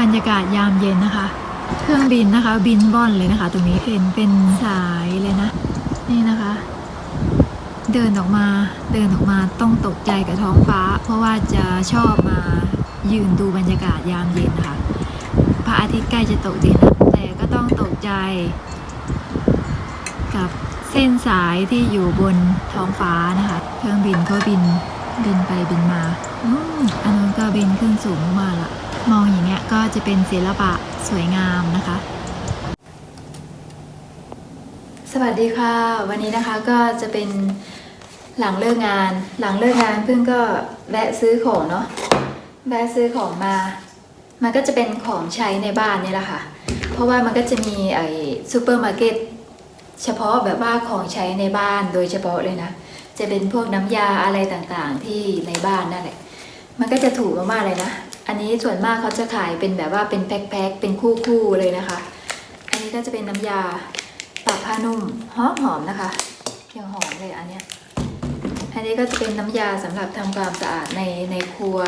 บรรยากาศยามเย็นนะคะ เครื่องบินนะคะ บินว่อนเลยนะคะ ตรงนี้เห็นเป็นสายเลยนะ นี่นะคะ เดินออกมาเดินออกมาต้องตกใจกับท้องฟ้า เพราะว่าจะชอบมายืนดูบรรยากาศยามเย็นค่ะพระอาทิตย์ใกล้จะตกดินแล้วแต่ก็ต้องตกใจ กับเส้นสายที่อยู่บนท้องฟ้านะคะ เครื่องบินก็บินบินไปบินมา อืมอันนู้นก็บินขึ้นสูงมากละ มองอย่างเงี้ยก็จะเป็นศิลปะสวยงามนะคะ สวัสดีค่ะ วันนี้นะคะก็จะเป็นหลังเลิกงาน หลังเลิกงานเพิ่งก็แวะซื้อของเนาะแวะซื้อของมา มันก็จะเป็นของใช้ในบ้านนี่แหละค่ะ เพราะว่ามันก็จะมีไอ้ซูเปอร์มาร์เก็ตเฉพาะแบบว่าของใช้ในบ้านโดยเฉพาะเลยนะ จะเป็นพวกน้ำยาอะไรต่างๆที่ในบ้านนั่นแหละ มันก็จะถูกมากๆเลยนะ อันนี้ส่วนมากเขาจะขายเป็นแบบว่าเป็นแพ็คๆเป็นคู่ๆเลยนะคะ อันนี้ก็จะเป็นน้ำยาปรับผ้านุ่มหอมหอมๆนะคะยังหอมเลยอันเนี้ยอันนี้ก็จะเป็นน้ำยาสำหรับทำความสะอาดในในครัว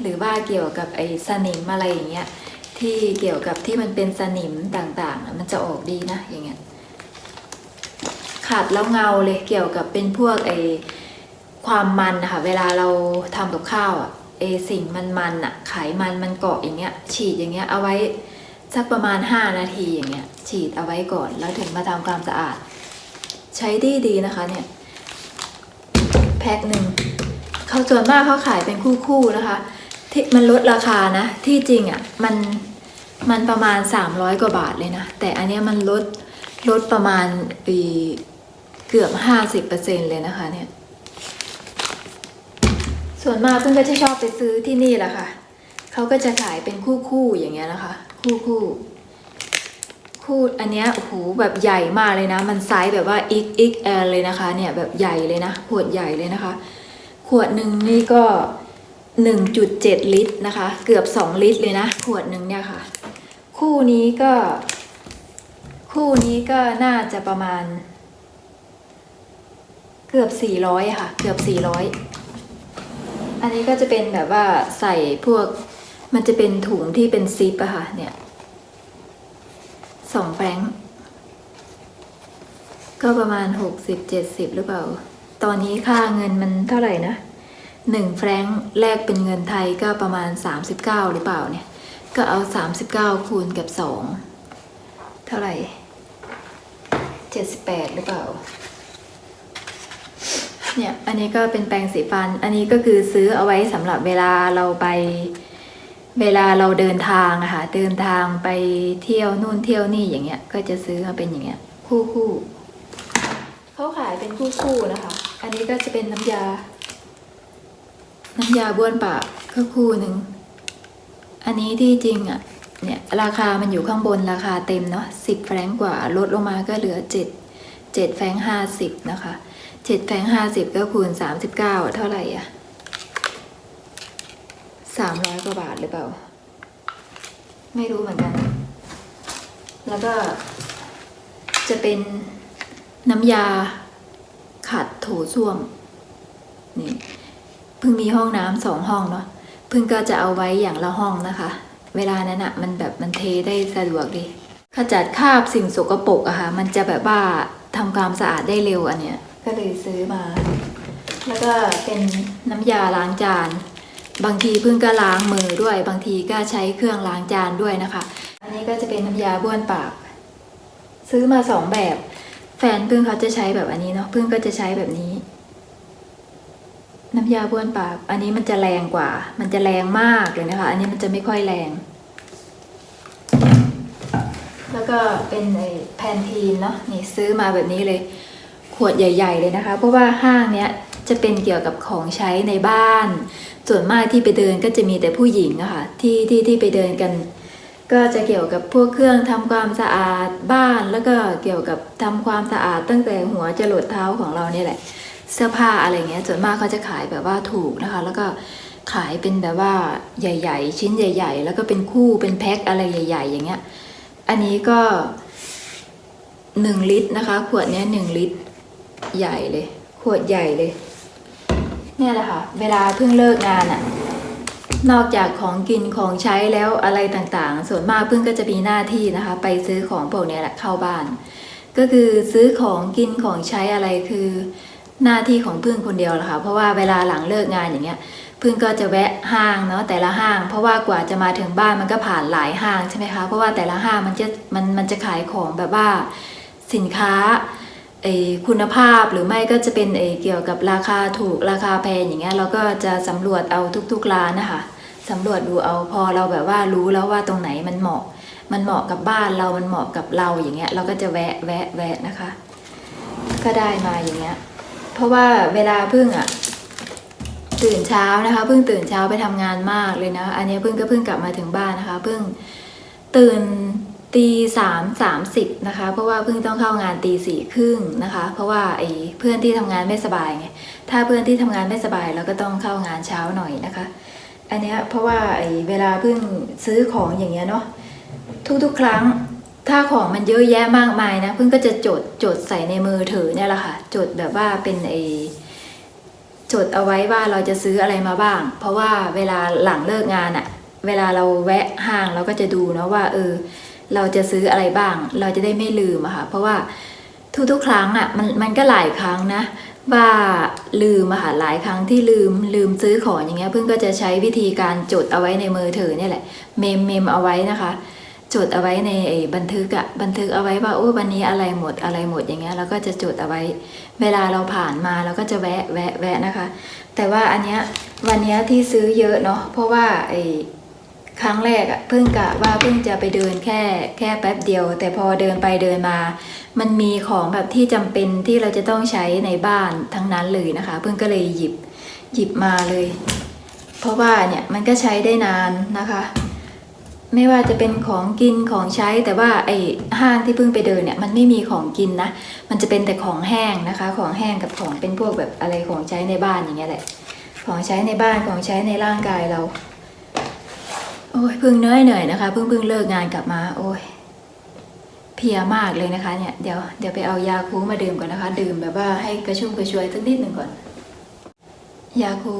หรือว่าเกี่ยวกับไอ้สนิมอะไรอย่างเงี้ยที่เกี่ยวกับที่มันเป็นสนิมต่างๆ มันจะออกดีนะอย่างเงี้ยขัดแล้วเงาเลยเกี่ยวกับเป็นพวกไอ้ความมันนะคะเวลาเราทำกับข้าวอะ ไอ้สิ่งมันมันๆอะไขมันมันเกาะอย่างเงี้ย ฉีดอย่างเงี้ยเอาไว้สักประมาณ 5 นาทีอย่างเงี้ย ฉีดเอาไว้ก่อน แล้วถึงมาทำความสะอาด ใช้ดีดีๆนะคะเนี่ย แพ็คหนึ่งเขาส่วนมากเขาขายเป็นคู่ๆนะคะ ที่มันลดราคานะ ที่จริงอะ่ะมันมันประมาณ 300 กว่าบาทเลยนะ แต่อันเนี้ยมันลดลดประมาณอีเกือบ 50%เลยนะคะเนี่ย ส่วนมากเพื่อนก็จะชอบไปซื้อที่นี่แหละค่ะ เขาก็จะขายเป็นคู่ๆอย่างเงี้ยนะคะ คู่คู่คู่อันเนี้ยโอ้โหแบบใหญ่มากเลยนะ มันไซส์แบบว่า XXL เลยนะคะ เนี่ยแบบใหญ่เลยนะขวดใหญ่เลยนะคะ ขวดหนึ่งนี่ก็ 1.7 ลิตรนะคะ เกือบ 2 ลิตรเลยนะ ขวดหนึ่งเนี่ยค่ะ คู่นี้ก็ คู่นี้ก็น่าจะประมาณ เกือบ 400ค่ะ เกือบ 400 อันนี้ก็จะเป็นแบบว่าใส่พวกมันจะเป็นถุงที่เป็นซิปอะค่ะเนี่ยสองแฟรงค์ก็ประมาณ60-70หรือเปล่า ตอนนี้ค่าเงินมันเท่าไหร่นะหนึ่งแฟรงค์แลกเป็นเงินไทยก็ประมาณ39หรือเปล่าเนี่ย ก็เอา39คูณกับ2เท่าไหร่78หรือเปล่า เนี่ยอันนี้ก็เป็นแปรงสีฟัน อันนี้ก็คือซื้อเอาไว้สำหรับเวลาเราไป เวลาเราเดินทางอะค่ะเดินทางไปเที่ยวนู่นเที่ยวนี่อย่างเงี้ย ก็จะซื้อมาเป็นอย่างเงี้ย คู่คู่ๆเขาขายเป็นคู่คู่ๆนะคะ อันนี้ก็จะเป็นน้ำยา น้ำยาบ้วนปากก็คู่หนึ่งอันนี้ที่จริงอะเนี่ยราคามันอยู่ข้างบนราคาเต็มเนาะสิบแฟรงก์กว่าลดลงมาก็เหลือเจ็ดเจ็ดแฟรงห้าสิบนะคะ เจ็ดแฟงห้าสิบก็คูณสามสิบเก้าเท่าไหร่อะสามร้อยกว่าบาทหรือเปล่า ไม่รู้เหมือนกัน แล้วก็จะเป็นน้ำยาขัดโถส้วมนี่เพิ่งมีห้องน้ำสองห้องเนาะเพิ่งก็จะเอาไว้อย่างละห้องนะคะ เวลานั้นอะมันแบบมันเทได้สะดวกดีขจัดคราบสิ่งสกปรกอะค่ะ มันจะแบบว่าทำความสะอาดได้เร็วอันเนี้ย ก็เลยซื้อมา แล้วก็เป็นน้ำยาล้างจาน บางทีเพิ่งก็ล้างมือด้วย บางทีก็ใช้เครื่องล้างจานด้วยนะคะ อันนี้ก็จะเป็นน้ำยาบ้วนปาก ซื้อมาสองแบบ แฟนเพิ่งเขาจะใช้แบบอันนี้เนาะเพิ่งก็จะใช้แบบนี้ น้ำยาบ้วนปาก อันนี้มันจะแรงกว่า มันจะแรงมากเลยนะคะ อันนี้มันจะไม่ค่อยแรง แล้วก็เป็นไอ้แพนทีนเนาะนี่ซื้อมาแบบนี้เลย วดใหญ่ ๆ เลยนะคะ เพราะว่าห้างเนี้ยจะเป็นเกี่ยวกับของใช้ในบ้าน ส่วนมากที่ไปเดินก็จะมีแต่ผู้หญิงอะค่ะที่ที่ที่ไปเดินกัน ก็จะเกี่ยวกับพวกเครื่องทำความสะอาดบ้าน แล้วก็เกี่ยวกับทำความสะอาดตั้งแต่หัวจรดเท้าของเราเนี่ยแหละ เสื้อผ้าอะไรเงี้ยส่วนมากเขาจะขายแบบว่าถูกนะคะ แล้วก็ขายเป็นแบบว่าใหญ่ ๆ ชิ้นใหญ่ ๆ แล้วก็เป็นคู่เป็นแพ็คอะไรใหญ่ ๆ อย่างเงี้ย อันนี้ก็หนึ่งลิตรนะคะ ขวดเนี้ยหนึ่งลิตร ใหญ่เลย ขวดใหญ่เลย เนี่ยแหละค่ะ เวลาเพิ่งเลิกงานอะ่ะ นอกจากของกินของใช้แล้วอะไรต่างๆ ส่วนมากเพิ่งก็จะมีหน้าที่นะคะ ไปซื้อของพวกนี้แหละเข้าบ้าน ก็คือซื้อของกินของใช้อะไรคือ หน้าที่ของพึ่งคนเดียวแหละค่ะ เพราะว่าเวลาหลังเลิกงานอย่างเงี้ยพึ่งก็จะแวะห้างเนาะแต่ละห้าง เพราะว่ากว่าจะมาถึงบ้านมันก็ผ่านหลายห้างใช่ไหมคะเพราะว่าแต่ละห้างมันจะมันมันจะขายของแบบว่าสินค้า เอคุณภาพหรือไม่ก็จะเป็นเอเกี่ยวกับราคาถูกราคาแพงอย่างเงี้ยเราก็จะสำรวจเอาทุกๆร้านนะคะสำรวจดูเอาพอเราแบบว่ารู้แล้วว่าตรงไหนมันเหมาะ มันเหมาะกับบ้านเรา มันเหมาะกับเราอย่างเงี้ย เราก็จะแวะแวะแวะนะคะ ก็ได้มาอย่างเงี้ย เพราะว่าเวลาพึ่งอะตื่นเช้านะคะพิ่งตื่นเช้าไปทำงานมากเลยนะ อันนี้พิ่งก็พิ่งกลับมาถึงบ้านนะคะพิ่งตื่น ตีสามสามสิบนะคะ เพราะว่าเพิ่งต้องเข้างานตีสี่ครึ่งนะคะ เพราะว่าไอ้เพื่อนที่ทำงานไม่สบายไงถ้าเพื่อนที่ทำงานไม่สบายเราก็ต้องเข้างานเช้าหน่อยนะคะ อันเนี้ยเพราะว่าไอ้เวลาเพิ่งซื้อของอย่างเงี้ยเนาะทุกๆ ครั้งถ้าของมันเยอะแยะมากมายนะเพิ่งก็จะจดจดใส่ในมือถือเนี่ยแหละค่ะจดแบบว่าเป็นไอ้จดเอาไว้ว่าเราจะซื้ออะไรมาบ้าง เพราะว่าเวลาหลังเลิกงานอะเวลาเราแวะห้างเราก็จะดูเนาะว่าเออ เราจะซื้ออะไรบ้าง เราจะได้ไม่ลืมอะค่ะ เพราะว่าทุกๆครั้งอะมันมันก็หลายครั้งนะว่าลืมอะค่ะหลายครั้งที่ลืมลืมซื้อของอย่างเงี้ยเพิ่งก็จะใช้วิธีการจดเอาไว้ในมือถือเนี่ยแหละเมมเมมเอาไว้นะคะจดเอาไว้ในไอ้บันทึกอะบันทึกเอาไว้ว่าโอ้วันนี้อะไรหมดอะไรหมดอย่างเงี้ยเราก็จะจดเอาไว้ เวลาเราผ่านมาเราก็จะแวะแวะแวะนะคะ แต่ว่าอันเนี้ยวันเนี้ยที่ซื้อเยอะเนาะเพราะว่าไอ ครั้งแรกอะเพิ่งกะว่าเพิ่งจะไปเดินแค่แค่แป๊บเดียว แต่พอเดินไปเดินมา มันมีของแบบที่จำเป็นที่เราจะต้องใช้ในบ้านทั้งนั้นเลยนะคะ เพิ่งก็เลยหยิบหยิบมาเลย เพราะว่าเนี่ยมันก็ใช้ได้นานนะคะ ไม่ว่าจะเป็นของกินของใช้แต่ว่าไอ้ห้างที่เพิ่งไปเดินเนี่ยมันไม่มีของกินนะ มันจะเป็นแต่ของแห้งนะคะ ของแห้งกับของเป็นพวกแบบอะไรของใช้ในบ้านอย่างเงี้ยแหละ ของใช้ในบ้านของใช้ในร่างกายเรา อ้ยเพิ่งเหนื่อยเหนื่อยนะคะเพิ่งเพิ่งเลิกงานกลับมา โอ้ยเพียมากเลยนะคะเนี่ยเดี๋ยวเดี๋ยวไปเอายาคูมาดื่มก่อนนะคะ ดื่มแบบว่าให้กระชุ่มกระชวยสักนิดหนึ่งก่อน ยาคู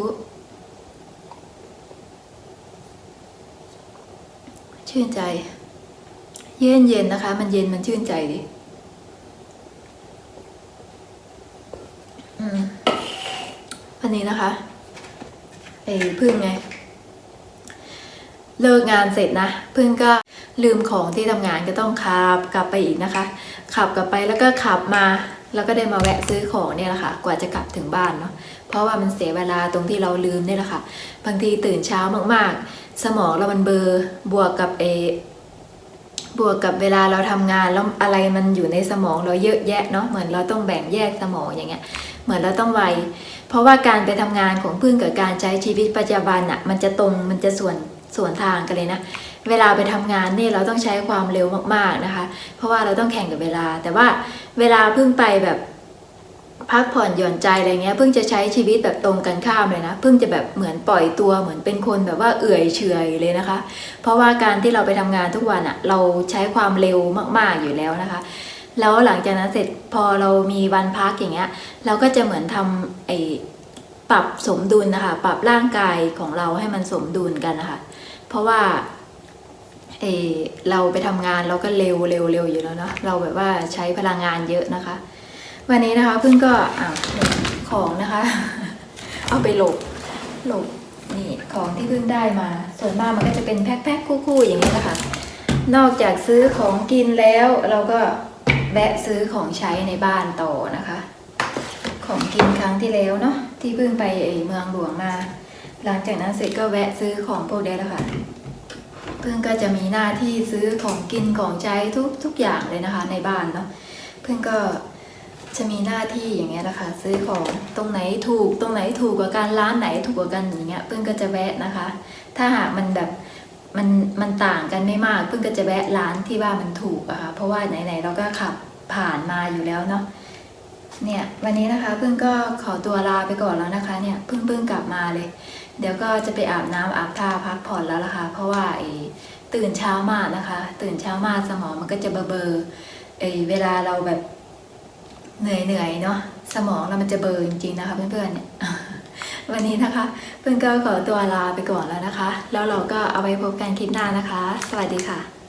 ชื่นใจ เย็นเย็นๆนะคะ มันเย็นมันชื่นใจดิอืมวันนี้นะคะไอ้พึ่งไง เลิกงานเสร็จนะพึ่งก็ลืมของที่ทำงานก็ต้องขับกลับไปอีกนะคะ ขับกลับไปแล้วก็ขับมาแล้วก็ได้มาแวะซื้อของเนี่ยแหละค่ะ กว่าจะกลับถึงบ้านเนาะเพราะว่ามันเสียเวลาตรงที่เราลืมเนี่ยแหละค่ะ บางทีตื่นเช้ามากๆ สมองเรามันเบลอร์บวกกับเอบวกกับเวลาเราทำงานแล้วอะไรมันอยู่ในสมองเราเยอะแยะเนาะเหมือนเราต้องแบ่งแยกสมองอย่างเงี้ย เหมือนเราต้องไวเพราะว่าการไปทำงานของพึ่งกับการใช้ชีวิตปัจจุบันอะมันจะตรงมันจะส่วน ส่วนทางกันเลยนะ เวลาไปทำงานเนี่ยเราต้องใช้ความเร็วมากๆนะคะ เพราะว่าเราต้องแข่งกับเวลา แต่ว่าเวลาเพึ่งไปแบบพักผ่อนหย่อนใจอะไรเงี้ยเพึ่งจะใช้ชีวิตแบบตรงกันข้ามเลยนะเพึ่งจะแบบเหมือนปล่อยตัวเหมือนเป็นคนแบบว่าเอื่อยเฉยเลยนะคะ เพราะว่าการที่เราไปทำงานทุกวันอะเราใช้ความเร็วมากๆอยู่แล้วนะคะ แล้วหลังจากนั้นเสร็จพอเรามีวันพักอย่างเงี้ย เราก็จะเหมือนทำไอ้ปรับสมดุลนะคะ ปรับร่างกายของเราให้มันสมดุลกันนะคะ เพราะว่าเอเราไปทำงานเราก็เร็วเร็วเร็วอยู่แล้วเนาะเราแบบว่าใช้พลังงานเยอะนะคะ วันนี้นะคะเพิ่งก็อ่าของนะคะ เอาไปหลบหลบนี่ของที่เพิ่งได้มา ส่วนมากมันก็จะเป็นแพ็คๆคู่ๆอย่างนี้นะคะ นอกจากซื้อของกินแล้วเราก็แวะซื้อของใช้ในบ้านต่อนะคะ ของกินครั้งที่แล้วเนาะที่เพิ่งไปไอ้เมืองหลวงมา หลังจากนั้นเสร็จก็แวะซื้อของพวกนี้แล้วค่ะเพิ่งก็จะมีหน้าที่ซื้อของกินของใช้ทุกทุกอย่างเลยนะคะ ในบ้านเนาะเพิ่งก็จะมีหน้าที่อย่างเงี้ยนะคะ ซื้อของตรงไหนถูกตรงไหนถูกกว่ากันร้านไหนถูกกว่ากันอย่างเงี้ยเพิ่งก็จะแวะนะคะ ถ้าหากมันแบบมันมันต่างกันไม่มากเพิ่งก็จะแวะร้านที่ว่ามันถูกอะค่ะเพราะว่าไหนๆเราก็ขับผ่านมาอยู่แล้วเนาะเนี่ยวันนี้นะคะเพิ่งก็ขอตัวลาไปก่อนแล้วนะคะเนี่ยเพิ่งเพิ่งกลับมาเลย เดี๋ยวก็จะไปอาบน้ำอาบท่าพักผ่อนแล้วล่ะค่ะ เพราะว่าไอ้ตื่นเช้ามากนะคะ ตื่นเช้ามากสมองมันก็จะเบลอไอ้เวลาเราแบบเหนื่อยเหนื่อยเนาะสมองเรามันจะเบร์จริงๆนะคะ เพื่อนๆเนี่ยวันนี้นะคะ เพื่อนก็ขอตัวลาไปก่อนแล้วนะคะ แล้วเราก็เอาไว้พบกันคลิปหน้านะคะ สวัสดีค่ะ